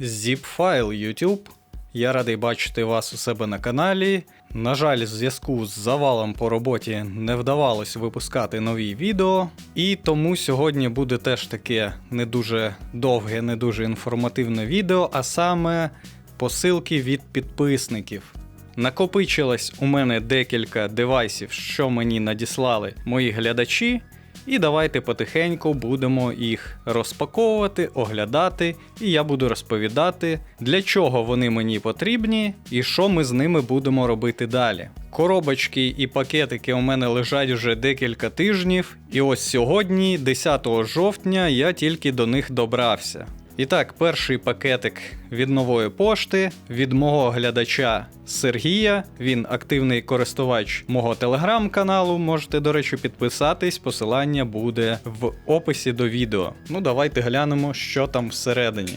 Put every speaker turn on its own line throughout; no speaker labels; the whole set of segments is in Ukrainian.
Zip-файл YouTube. Я радий бачити вас у себе на каналі. На жаль, в зв'язку з завалом по роботі не вдавалось випускати нові відео, і тому сьогодні буде теж таке не дуже довге, не дуже інформативне відео, а саме посилки від підписників. Накопичилось у мене декілька девайсів, що мені надіслали мої глядачі. І давайте потихеньку будемо їх розпаковувати, оглядати, і я буду розповідати, для чого вони мені потрібні і що ми з ними будемо робити далі. Коробочки і пакетики у мене лежать вже декілька тижнів, і ось сьогодні, 10 жовтня, я тільки до них добрався. І так, перший пакетик від нової пошти від мого глядача Сергія. Він активний користувач мого телеграм-каналу. Можете, до речі, підписатись. Посилання буде в описі до відео. Ну, давайте глянемо, що там всередині.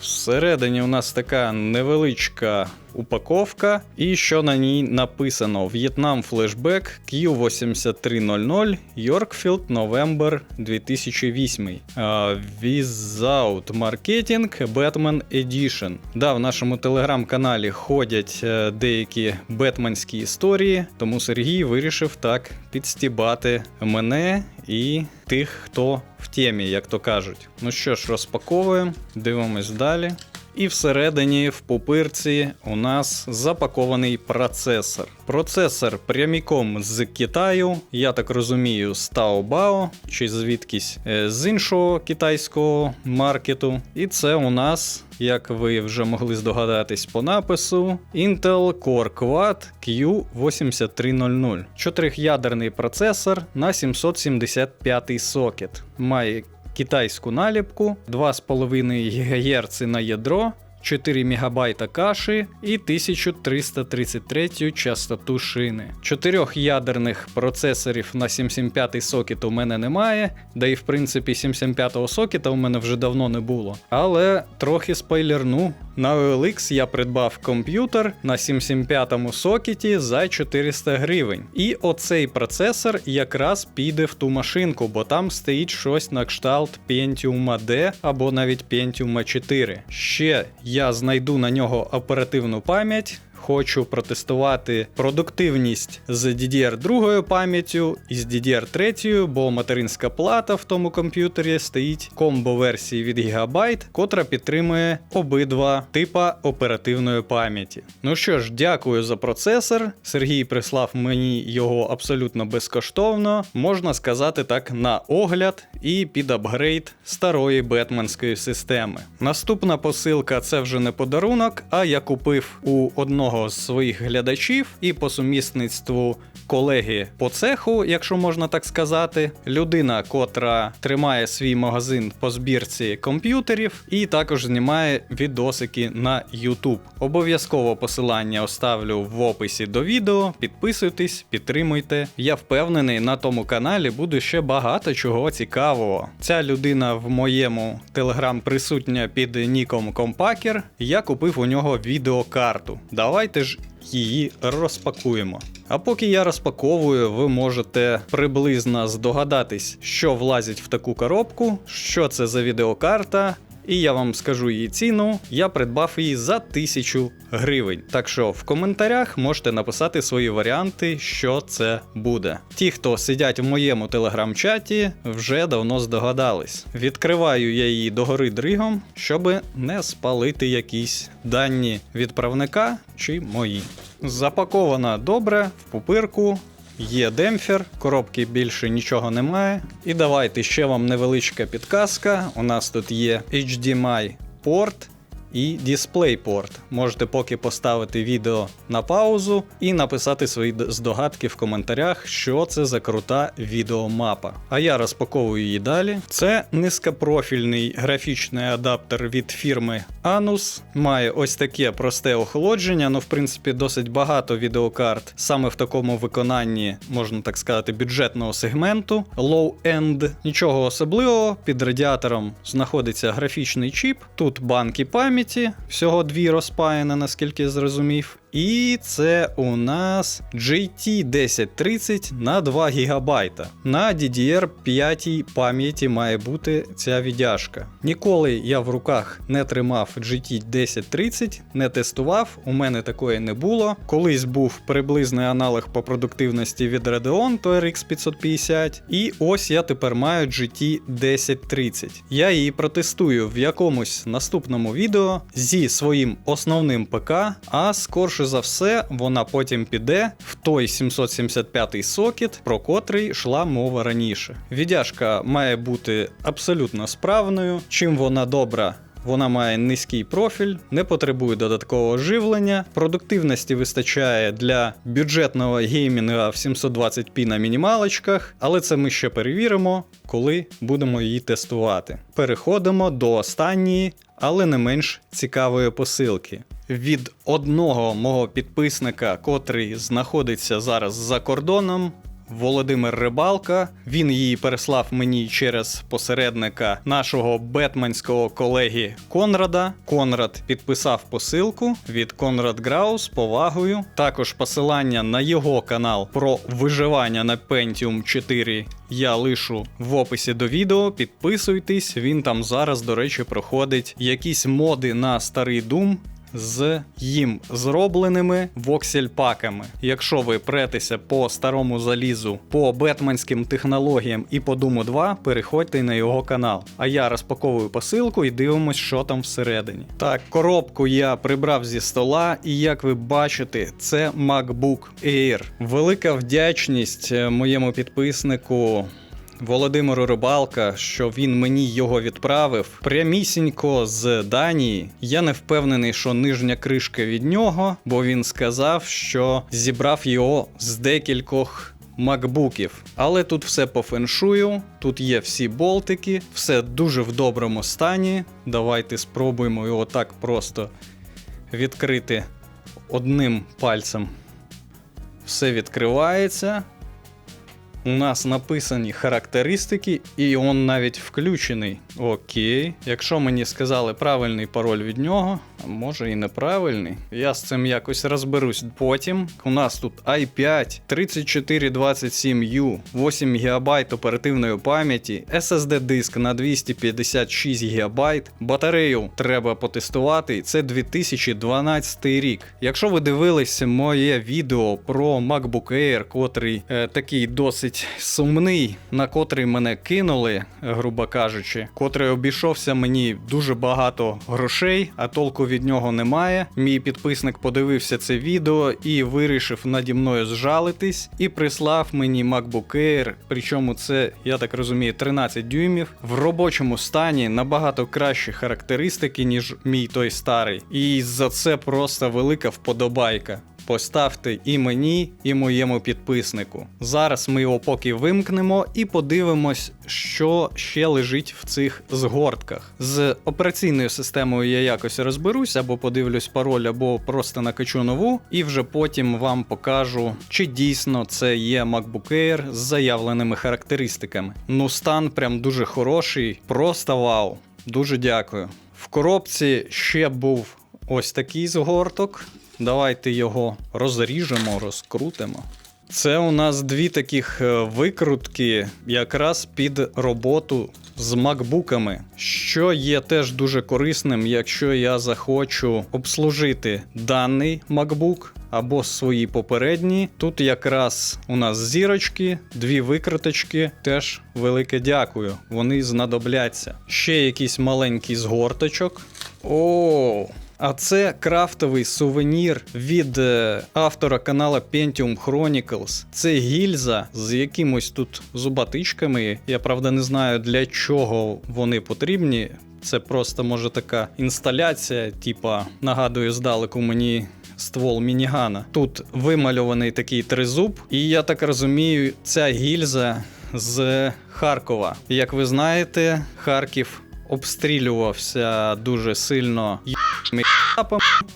Всередині у нас така невеличка упаковка, і що на ній написано: В'єтнам флешбек Q8300 Yorkfield November 2008. Uh, Without Marketing Batman Edition. Да, в нашому телеграм-каналі ходять е, деякі бетменські історії, тому Сергій вирішив так підстібати мене і тих, хто в темі, як то кажуть. Ну що ж, розпаковуємо, дивимось далі. І всередині в пупирці у нас запакований процесор. Процесор пряміком з Китаю, я так розумію, з Taobao чи звідкись е, з іншого китайського маркету. І це у нас, як ви вже могли здогадатись по напису, Intel Core Quad Q8300. Чотирьохядерний процесор на 775 сокет. Має китайську наліпку, 2,5 ГГц на ядро. 4 МБ каші і 1333 частоту шини. Чотирьох ядерних процесорів на 775 сокет у мене немає, да і в принципі 775 сокета у мене вже давно не було. Але трохи спойлерну. На OLX я придбав комп'ютер на 775 сокеті за 400 гривень. І оцей процесор якраз піде в ту машинку, бо там стоїть щось на кшталт Pentium D або навіть Pentium 4. Ще я знайду на нього оперативну пам'ять. Хочу протестувати продуктивність з DDR2 пам'яттю і з DDR3, бо материнська плата в тому комп'ютері стоїть комбо-версії від Gigabyte, котра підтримує обидва типа оперативної пам'яті. Ну що ж, дякую за процесор. Сергій прислав мені його абсолютно безкоштовно, можна сказати так, на огляд і під апгрейд старої бетменської системи. Наступна посилка це вже не подарунок, а я купив у одного з своїх глядачів і по сумісництву колеги по цеху, якщо можна так сказати, людина, котра тримає свій магазин по збірці комп'ютерів, і також знімає відосики на YouTube. Обов'язково посилання оставлю в описі до відео. Підписуйтесь, підтримуйте. Я впевнений, на тому каналі буде ще багато чого цікавого. Ця людина в моєму телеграм присутня під ніком Компакер. Я купив у нього відеокарту. Давайте ж її розпакуємо. А поки я розпаковую, ви можете приблизно здогадатись, що влазить в таку коробку, що це за відеокарта. І я вам скажу її ціну. Я придбав її за 1000 гривень. Так що в коментарях можете написати свої варіанти, що це буде. Ті, хто сидять в моєму телеграм-чаті, вже давно здогадались. Відкриваю я її догори дригом, щоб не спалити якісь дані відправника чи мої. Запакована добре в пупирку. Є демпфер, коробки більше нічого немає. І давайте ще вам невеличка підказка. У нас тут є HDMI порт і DisplayPort. Можете поки поставити відео на паузу і написати свої здогадки в коментарях, що це за крута відеомапа. А я розпаковую її далі. Це низькопрофільний графічний адаптер від фірми Anus. Має ось таке просте охолодження, ну в принципі досить багато відеокарт саме в такому виконанні, можна так сказати, бюджетного сегменту. Low-end. Нічого особливого. Під радіатором знаходиться графічний чіп. Тут банки пам'яті, всього дві розпаяне, наскільки зрозумів. І це у нас GT 1030 на 2 ГБ. На DDR5 пам'яті має бути ця віддяжка. Ніколи я в руках не тримав GT 1030, не тестував, у мене такої не було. Колись був приблизний аналог по продуктивності від Radeon, то RX 550. І ось я тепер маю GT 1030. Я її протестую в якомусь наступному відео зі своїм основним ПК, а скорше за все, вона потім піде в той 775 сокет, про котрий йшла мова раніше. Віддяжка має бути абсолютно справною. Чим вона добра? Вона має низький профіль, не потребує додаткового живлення, продуктивності вистачає для бюджетного геймінга в 720p на мінімалочках, але це ми ще перевіримо, коли будемо її тестувати. Переходимо до останньої, але не менш цікавої посилки. Від одного мого підписника, котрий знаходиться зараз за кордоном, Володимир Рибалка. Він її переслав мені через посередника нашого бетманського колеги Конрада. Конрад підписав посилку від Конрад Грау з повагою. Також посилання на його канал про виживання на Pentium 4 я лишу в описі до відео. Підписуйтесь, він там зараз, до речі, проходить якісь моди на старий Doom з їм зробленими воксель-паками. Якщо ви претеся по старому залізу, по бетманським технологіям і по Думу 2, переходьте на його канал. А я розпаковую посилку і дивимось, що там всередині. Так, коробку я прибрав зі стола, і як ви бачите, це MacBook Air. Велика вдячність е, моєму підписнику. Володимиру Рибалка, що він мені його відправив прямісінько з Данії. Я не впевнений, що нижня кришка від нього, бо він сказав, що зібрав його з декількох макбуків. Але тут все по феншую, тут є всі болтики, все дуже в доброму стані. Давайте спробуємо його так просто відкрити одним пальцем. Все відкривається. У нас написані характеристики, і він навіть включений. Окей. Якщо мені сказали правильний пароль від нього, може і неправильний, я з цим якось розберусь потім. У нас тут i5 3427U, 8 ГБ оперативної пам'яті, SSD диск на 256 ГБ. Батарею треба потестувати. Це 2012 рік. Якщо ви дивилися моє відео про MacBook Air, котрий е, такий досить сумний, на котрий мене кинули, грубо кажучи, котрий обійшовся мені дуже багато грошей, а толку від нього немає. Мій підписник подивився це відео і вирішив наді мною зжалитись і прислав мені MacBook Air. Причому це, я так розумію, 13 дюймів в робочому стані набагато кращі характеристики, ніж мій той старий. І за це просто велика вподобайка. Поставте і мені, і моєму підписнику. Зараз ми його поки вимкнемо і подивимось, що ще лежить в цих згортках. З операційною системою я якось розберусь, або подивлюсь пароль, або просто накачу нову, і вже потім вам покажу, чи дійсно це є MacBook Air з заявленими характеристиками. Ну, стан прям дуже хороший, просто вау. Дуже дякую. В коробці ще був ось такий згорток. Давайте його розріжемо, розкрутимо. Це у нас дві таких е, викрутки якраз під роботу з макбуками, що є теж дуже корисним, якщо я захочу обслужити даний MacBook або свої попередні. Тут якраз у нас зірочки, дві викруточки. Теж велике дякую. Вони знадобляться. Ще якийсь маленький згорточок. О, а це крафтовий сувенір від е, автора канала Pentium Chronicles. Це гільза з якимось тут зубатичками. Я правда не знаю для чого вони потрібні. Це просто може така інсталяція, типа нагадує здалеку мені. Ствол мінігана. Тут вимальований такий тризуб, і я так розумію, ця гільза з Харкова. Як ви знаєте, Харків обстрілювався дуже сильно. Є...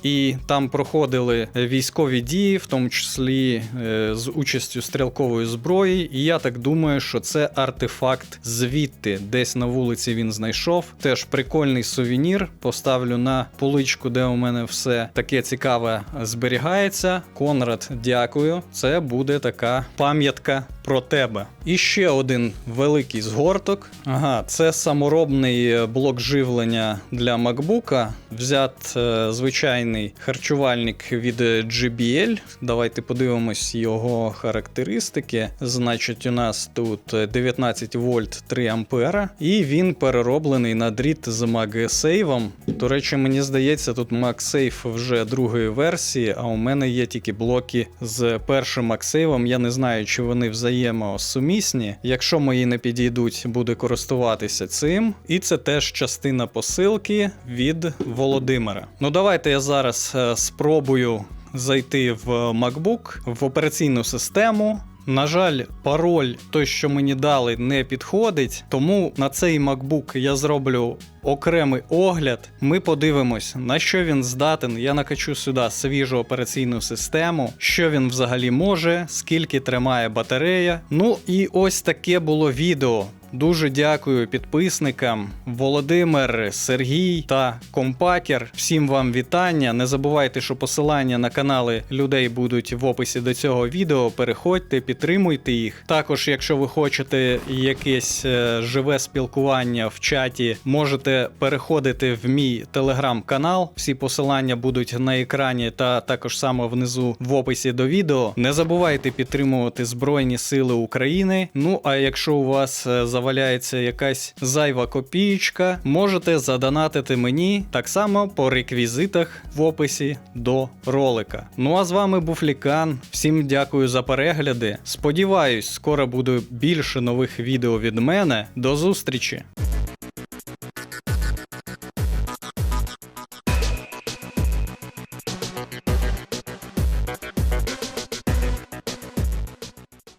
і там проходили військові дії, в тому числі е, з участю стрілкової зброї. І я так думаю, що це артефакт звідти, десь на вулиці він знайшов. Теж прикольний сувенір. Поставлю на поличку, де у мене все таке цікаве зберігається. Конрад, дякую. Це буде така пам'ятка про тебе. І ще один великий згорток. Ага, це саморобний блок живлення для MacBook. Взят е, звичайний харчувальник від JBL. Давайте подивимось його характеристики. Значить, у нас тут е, 19 вольт 3 ампера, і він перероблений на дріт з MagSafe. До речі, мені здається, тут MagSafe вже другої версії, а у мене є тільки блоки з першим MagSafe. Я не знаю, чи вони взаємосумісні. Якщо мої не підійдуть, буде користуватися цим. І це теж частина посилки від Володимира. Ну давайте я зараз е, спробую зайти в MacBook, в операційну систему. На жаль, пароль, той, що мені дали, не підходить. Тому на цей MacBook я зроблю окремий огляд. Ми подивимось, на що він здатен. Я накачу сюди свіжу операційну систему, що він взагалі може, скільки тримає батарея. Ну і ось таке було відео. Дуже дякую підписникам Володимир, Сергій та Компакер. Всім вам вітання. Не забувайте, що посилання на канали людей будуть в описі до цього відео. Переходьте, підтримуйте їх. Також, якщо ви хочете якесь е, живе спілкування в чаті, можете переходити в мій телеграм-канал. Всі посилання будуть на екрані та також само внизу в описі до відео. Не забувайте підтримувати Збройні Сили України. Ну а якщо у вас е, заваляється якась зайва копієчка, можете задонатити мені так само по реквізитах в описі до ролика. Ну а з вами був Лікан. Всім дякую за перегляди. Сподіваюсь, скоро буде більше нових відео від мене. До зустрічі!